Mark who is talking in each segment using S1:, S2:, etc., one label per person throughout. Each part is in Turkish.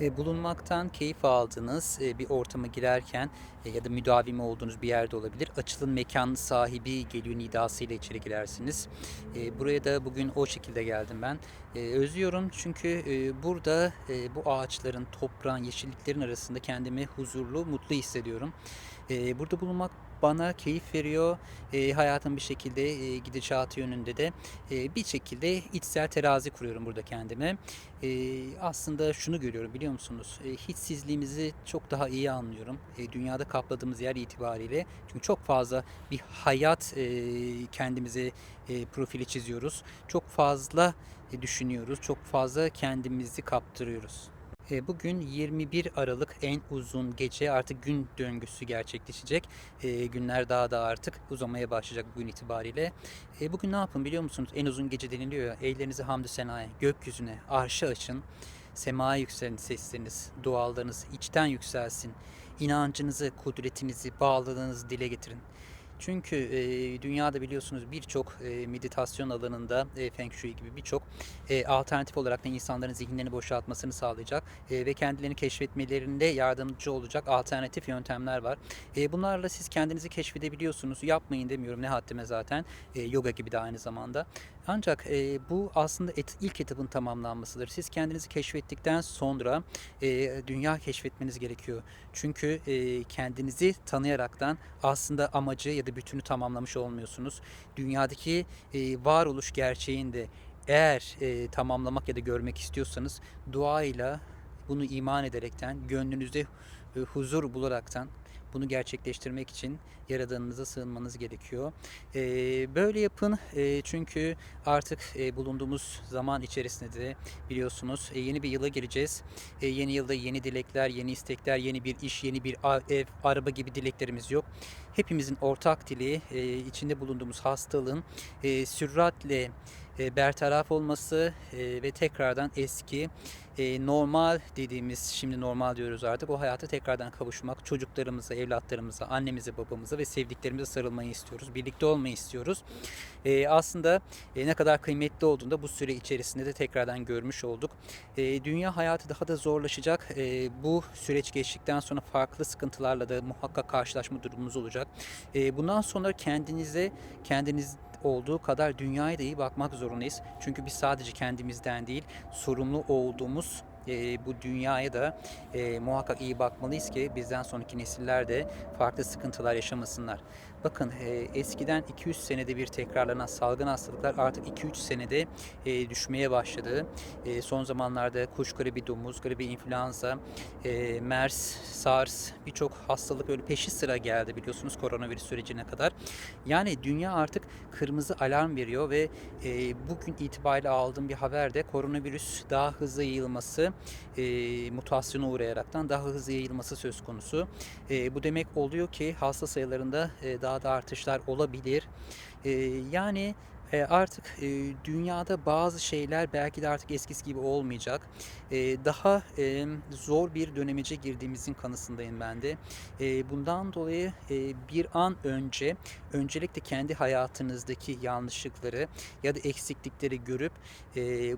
S1: Eee, bulunmaktan keyif aldığınız, eee, bir ortama girerken, eee, ya da müdavimi olduğunuz bir yerde olabilir. "Açılın mekân sahibi geliyor." nidasıyla içeri girersiniz. Buraya da bugün o şekilde geldim ben. Özlüyorum çünkü, burada, bu ağaçların, toprağın, yeşilliklerin arasında kendimi huzurlu, mutlu hissediyorum. Burada bulunmak bana keyif veriyor. Eee, hayatın bir şekilde, eee, gidişatı yönünde de, eee, bir şekilde içsel terazi kuruyorum burada kendime. Eee, aslında şunu görüyorum biliyor musunuz? Eee, hiçsizliğimizi çok daha iyi anlıyorum, eee, dünyada kapladığımız yer itibariyle. Çünkü çok fazla bir hayat, eee, kendimize, eee, profili çiziyoruz. Çok fazla, eee, düşünüyoruz. Çok fazla kendimizi kaptırıyoruz. Eee, bugün 21 Aralık en uzun gece, artık gün döngüsü gerçekleşecek. Eee, günler daha da artık uzamaya başlayacak bugün itibariyle. Eee, bugün ne yapın biliyor musunuz? En uzun gece deniliyor ya, ellerinizi hamdü senaya, gökyüzüne, arşa açın. Semaya yükselin sesleriniz, dualarınız içten yükselsin. İnancınızı, kudretinizi, bağlılığınızı dile getirin. Çünkü, eee, dünyada biliyorsunuz birçok, eee, meditasyon alanında, eee, Feng Shui gibi birçok, eee, alternatif olarak da insanların zihinlerini boşaltmasını sağlayacak, eee, ve kendilerini keşfetmelerinde yardımcı olacak alternatif yöntemler var. Eee, bunlarla siz kendinizi keşfedebiliyorsunuz. Yapmayın demiyorum, ne haddime zaten. Eee, yoga gibi de aynı zamanda. Ancak, eee, bu aslında et ilk etapın tamamlanmasıdır. Siz kendinizi keşfettikten sonra, eee, dünya keşfetmeniz gerekiyor. Çünkü, eee, kendinizi tanıyaraktan aslında amacı ya da bütünü tamamlamış olmuyorsunuz. Dünyadaki, eee, varoluş gerçeğini de eğer, eee, tamamlamak ya da görmek istiyorsanız duayla, bunu iman ederekten, gönlünüzde, huzur bularaktan bunu gerçekleştirmek için Yaradanınıza sığınmanız gerekiyor. Eee, böyle yapın, eee, çünkü artık, eee, bulunduğumuz zaman içerisinde de biliyorsunuz, eee, yeni bir yıla gireceğiz. Eee, yeni yılda yeni dilekler, yeni istekler, yeni bir iş, yeni bir ev, araba gibi dileklerimiz yok. Hepimizin ortak dileği, eee, içinde bulunduğumuz hastalığın, eee, süratle, eee, bertaraf olması, eee, ve tekrardan eski, eee, normal dediğimiz, şimdi normal diyoruz artık, o hayata tekrardan kavuşmak. Çocuklarımıza, evlatlarımıza, annemize, babamıza ve sevdiklerimize sarılmayı istiyoruz. Birlikte olmayı istiyoruz. Eee, aslında, eee, ne kadar kıymetli olduğunu da bu süre içerisinde de tekrardan görmüş olduk. Eee, dünya hayatı daha da zorlaşacak. Eee, bu süreç geçtikten sonra farklı sıkıntılarla da muhakkak karşılaşma durumumuz olacak. Eee, bundan sonra kendinize, kendiniz olduğu kadar dünyaya da iyi bakmak zorundayız. Çünkü biz sadece kendimizden değil, sorumlu olduğumuz, eee, bu dünyaya da, eee, muhakkak iyi bakmalıyız ki bizden sonraki nesiller de farklı sıkıntılar yaşamasınlar. Bakın, eee, eskiden 2-3 senede bir tekrarlanan salgın hastalıklar artık 2-3 senede, eee, düşmeye başladı. Eee, son zamanlarda kuş gribi, domuz gribi, influenza, eee, MERS, SARS birçok hastalık öyle peşi sıra geldi biliyorsunuz koronavirüs sürecine kadar. Yani dünya artık kırmızı alarm veriyor ve, eee, bugün itibariyle aldığım bir haberde koronavirüs daha hızlı yayılması, eee, mutasyona uğrayaraktan daha hızlı yayılması söz konusu. Eee, bu demek oluyor ki hasta sayılarında, eee, daha da artışlar olabilir. Eee, yani, artık, dünyada bazı şeyler belki de artık eskisi gibi olmayacak. Daha, zor bir dönemece girdiğimizin kanısındayım ben de. Bundan dolayı, bir an önce öncelikle kendi hayatınızdaki yanlışlıkları ya da eksiklikleri görüp,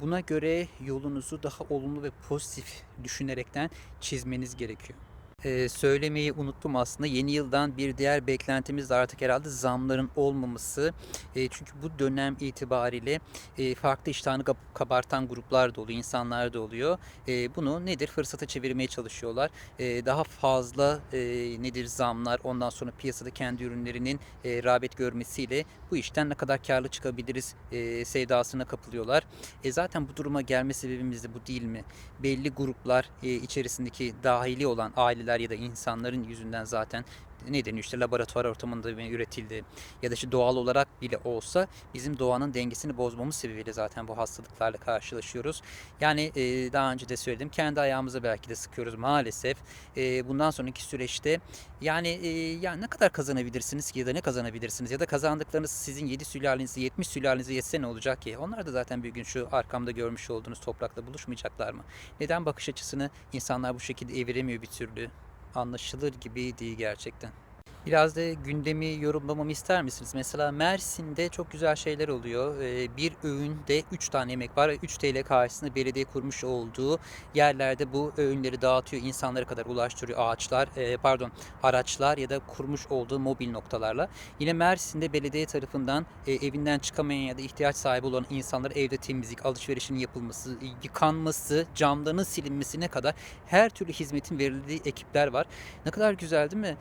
S1: buna göre yolunuzu daha olumlu ve pozitif düşünerekten çizmeniz gerekiyor. Eee, söylemeyi unuttum aslında. Yeni yıldan bir diğer beklentimiz de artık herhâlde zamların olmaması. Eee, çünkü bu dönem itibariyle, eee, farklı iştahını kab kabartan gruplar da oluyor, insanlar da oluyor. Eee, bunu nedir? Fırsata çevirmeye çalışıyorlar. Eee, daha fazla, eee, nedir zamlar, ondan sonra piyasada kendi ürünlerinin, eee, rağbet görmesiyle bu işten ne kadar kârlı çıkabiliriz, eee, sevdasına kapılıyorlar. E, zaten bu duruma gelme sebebimiz de bu değil mi? Belli gruplar, eee, içerisindeki dahili olan aileler ya da insanların yüzünden zaten ne deniyor işte laboratuvar ortamında üretildi ya da işte doğal olarak bile olsa bizim doğanın dengesini bozmamız sebebiyle zaten bu hastalıklarla karşılaşıyoruz. Yani, eee, daha önce de söyledim, kendi ayağımıza belki de sıkıyoruz maalesef. Eee, bundan sonraki süreçte yani, eee, ya ne kadar kazanabilirsiniz ki ya da ne kazanabilirsiniz ya da kazandıklarınız sizin 7 sülalenize, 70 sülalenize yetse ne olacak ki? Onlar da zaten bir gün şu arkamda görmüş olduğunuz toprakla buluşmayacaklar mı? Neden bakış açısını insanlar bu şekilde eviremiyor bir türlü? Anlaşılır gibi değil gerçekten. Biraz da gündemi yorumlamamı ister misiniz? Mesela Mersin'de çok güzel şeyler oluyor. Ee, bir öğünde 3 tane yemek var ve 3 TL karşısında belediye kurmuş olduğu yerlerde bu öğünleri dağıtıyor. insanlara kadar ulaştırıyor ağaçlar, e, pardon araçlar ya da kurmuş olduğu mobil noktalarla. Yine Mersin'de belediye tarafından e, evinden çıkamayan ya da ihtiyaç sahibi olan insanlara evde temizlik, alışverişinin yapılması, yıkanması, camlarının silinmesine kadar her türlü hizmetin verildiği ekipler var. Ne kadar güzel değil mi?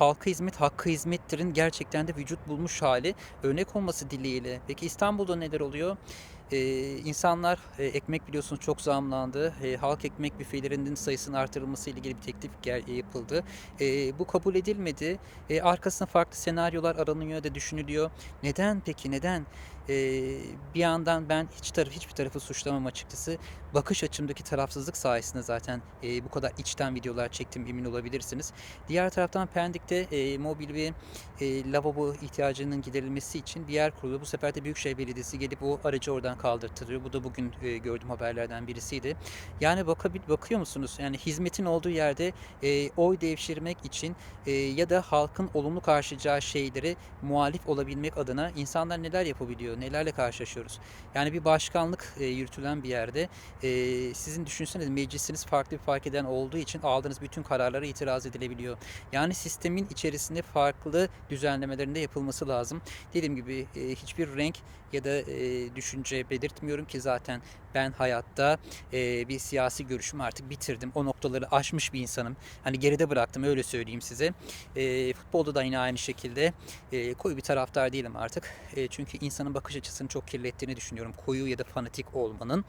S1: Halka hizmet hakkı hizmettirin gerçekten de vücut bulmuş hali örnek olması dileğiyle. Peki İstanbul'da neler oluyor? Ee, insanlar e, ekmek biliyorsunuz çok zamlandı. E, halk ekmek büfelerinin sayısının artırılması ile ilgili bir teklif e, yapıldı. E, bu kabul edilmedi. E, arkasında farklı senaryolar aranıyor da düşünülüyor. Neden peki neden? E, bir yandan ben hiç taraf hiçbir tarafı suçlamam açıkçası. Bakış açımdaki tarafsızlık sayesinde zaten e, bu kadar içten videolar çektim emin olabilirsiniz. Diğer taraftan Pendik'te e, mobil bir e, lavabo ihtiyacının giderilmesi için bir yer kuruluyor. Bu sefer de Büyükşehir Belediyesi gelip o aracı oradan kaldırtırıyor. Bu da bugün e, gördüğüm haberlerden birisiydi. Yani bakabil bakıyor musunuz? Yani hizmetin olduğu yerde e, oy devşirmek için e, ya da halkın olumlu karşılayacağı şeyleri muhalif olabilmek adına insanlar neler yapabiliyor? Nelerle karşılaşıyoruz? Yani bir başkanlık e, yürütülen bir yerde e, sizin düşünseniz meclisiniz farklı bir fark eden olduğu için aldığınız bütün kararlara itiraz edilebiliyor. Yani sistemin içerisinde farklı düzenlemelerinde yapılması lazım. Dediğim gibi e, hiçbir renk ya da e, düşünce belirtmiyorum ki zaten ben hayatta e, bir siyasi görüşümü artık bitirdim. O noktaları aşmış bir insanım. Hani geride bıraktım öyle söyleyeyim size. E, futbolda da yine aynı şekilde e, koyu bir taraftar değilim artık. E, çünkü insanın bakış açısını çok kirlettiğini düşünüyorum. Koyu ya da fanatik olmanın.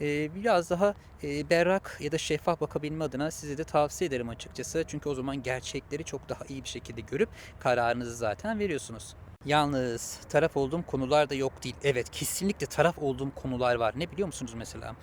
S1: E, biraz daha e, berrak ya da şeffaf bakabilme adına size de tavsiye ederim açıkçası. Çünkü o zaman gerçekleri çok daha iyi bir şekilde görüp kararınızı zaten veriyorsunuz. Yalnız taraf olduğum konular da yok değil. Evet kesinlikle taraf olduğum konular var. Ne biliyor musunuz mesela?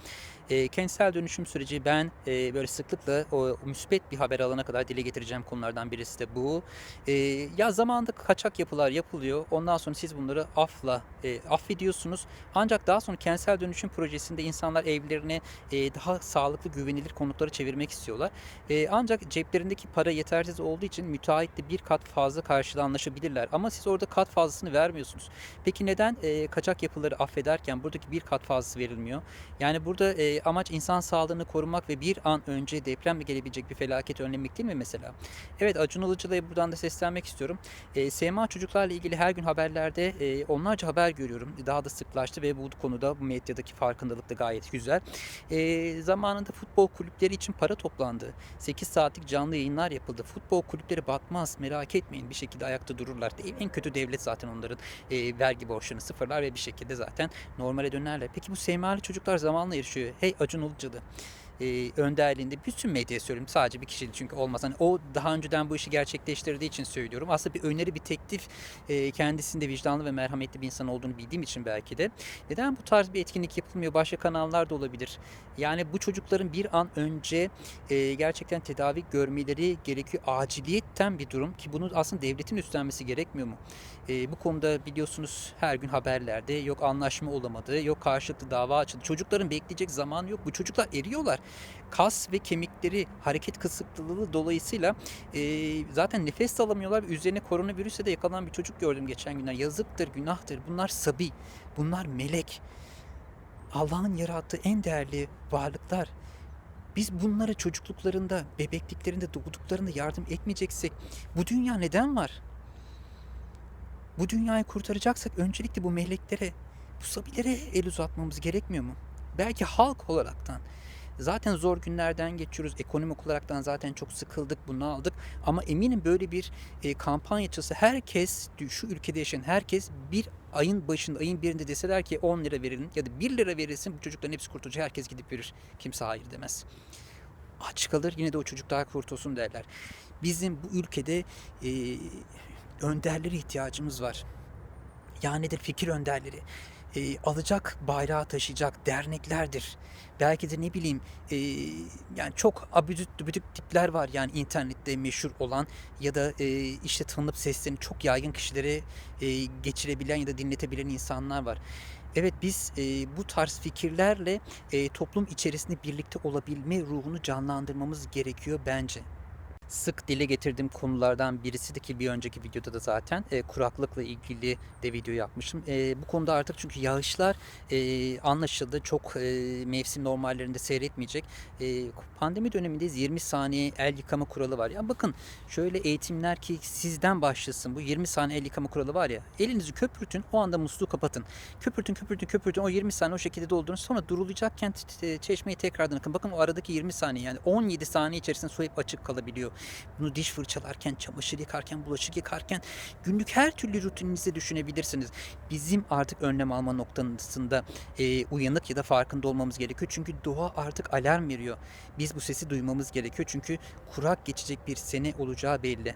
S1: E, kentsel dönüşüm süreci ben e, böyle sıklıkla o müspet bir haber alana kadar dile getireceğim konulardan birisi de bu. E, ya zamanında kaçak yapılar yapılıyor. Ondan sonra siz bunları afla e, affediyorsunuz. Ancak daha sonra kentsel dönüşüm projesinde insanlar evlerini e, daha sağlıklı, güvenilir konutlara çevirmek istiyorlar. E, ancak ceplerindeki para yetersiz olduğu için müteahhitle bir kat fazla karşılığı anlaşabilirler. Ama siz orada kat fazlasını vermiyorsunuz. Peki neden e, kaçak yapıları affederken buradaki bir kat fazlası verilmiyor? Yani burada e, amaç insan sağlığını korumak ve bir an önce depremle gelebilecek bir felaket önlemek değil mi mesela? Evet Acun Ilıcalı'ya buradan da seslenmek istiyorum. E, SMA çocuklarla ilgili her gün haberlerde e, onlarca haber görüyorum. Daha da sıklaştı ve bu konuda bu medyadaki farkındalık da gayet güzel. E, zamanında futbol kulüpleri için para toplandı. 8 saatlik canlı yayınlar yapıldı. Futbol kulüpleri batmaz merak etmeyin bir şekilde ayakta dururlar. En kötü devlet zaten onların e, vergi borçlarını sıfırlar ve bir şekilde zaten normale dönerler. Peki bu SMA'lı çocuklar zamanla yarışıyor. Hey Acun Ilıcalı e, önderliğinde bütün medya söyleyeyim sadece bir kişiydi çünkü olmaz. Hani o daha önceden bu işi gerçekleştirdiği için söylüyorum. Aslında bir öneri bir teklif e, kendisinde vicdanlı ve merhametli bir insan olduğunu bildiğim için belki de. Neden bu tarz bir etkinlik yapılmıyor? Başka kanallar da olabilir. Yani bu çocukların bir an önce e, gerçekten tedavi görmeleri gerekiyor. Aciliyetten bir durum ki bunu aslında devletin üstlenmesi gerekmiyor mu? E, bu konuda biliyorsunuz her gün haberlerde yok anlaşma olamadı, yok karşılıklı dava açıldı. Çocukların bekleyecek zaman yok. Bu çocuklar eriyorlar. Kas ve kemikleri hareket kısıtlılığı dolayısıyla e, zaten nefes alamıyorlar. Üzerine koronavirüse de yakalanan bir çocuk gördüm geçen günler. Yazıktır, günahtır. Bunlar sabi, bunlar melek. Allah'ın yarattığı en değerli varlıklar. Biz bunlara çocukluklarında, bebekliklerinde, doğduklarında yardım etmeyeceksek bu dünya neden var? Bu dünyayı kurtaracaksak öncelikle bu meleklere, bu sabilere el uzatmamız gerekmiyor mu? Belki halk olaraktan. Zaten zor günlerden geçiyoruz. Ekonomik olaraktan zaten çok sıkıldık, bunu aldık. Ama eminim böyle bir e, kampanya açılsa herkes, şu ülkede yaşayan herkes bir ayın başında, ayın birinde deseler ki 10 lira verin ya da 1 lira verilsin bu çocukların hepsi kurtulacak. Herkes gidip verir. Kimse hayır demez. Aç kalır yine de o çocuklar kurtulsun derler. Bizim bu ülkede e, önderlere ihtiyacımız var. Yani nedir fikir önderleri? E, alacak bayrağı taşıyacak derneklerdir. Belki de ne bileyim e, yani çok abidüt dübüdük tipler var yani internette meşhur olan ya da e, işte tanınıp seslerini çok yaygın kişilere e, geçirebilen ya da dinletebilen insanlar var. Evet biz e, bu tarz fikirlerle e, toplum içerisinde birlikte olabilme ruhunu canlandırmamız gerekiyor bence. Sık dile getirdiğim konulardan birisi de ki bir önceki videoda da zaten e, kuraklıkla ilgili de video yapmıştım. E, bu konuda artık çünkü yağışlar e, anlaşıldı çok e, mevsim normallerinde seyretmeyecek. E, pandemi dönemindeyiz 20 saniye el yıkama kuralı var. Ya bakın şöyle eğitimler ki sizden başlasın bu 20 saniye el yıkama kuralı var ya elinizi köpürtün o anda musluğu kapatın. Köpürtün köpürtün köpürtün o 20 saniye o şekilde doldurun sonra durulacakken çeşmeyi tekrardan akın. Bakın o aradaki 20 saniye yani 17 saniye içerisinde su hep açık kalabiliyor. Bunu diş fırçalarken, çamaşır yıkarken, bulaşık yıkarken günlük her türlü rutininizde düşünebilirsiniz. Bizim artık önlem alma noktasında e, uyanık ya da farkında olmamız gerekiyor. Çünkü doğa artık alarm veriyor. Biz bu sesi duymamız gerekiyor. Çünkü kurak geçecek bir sene olacağı belli.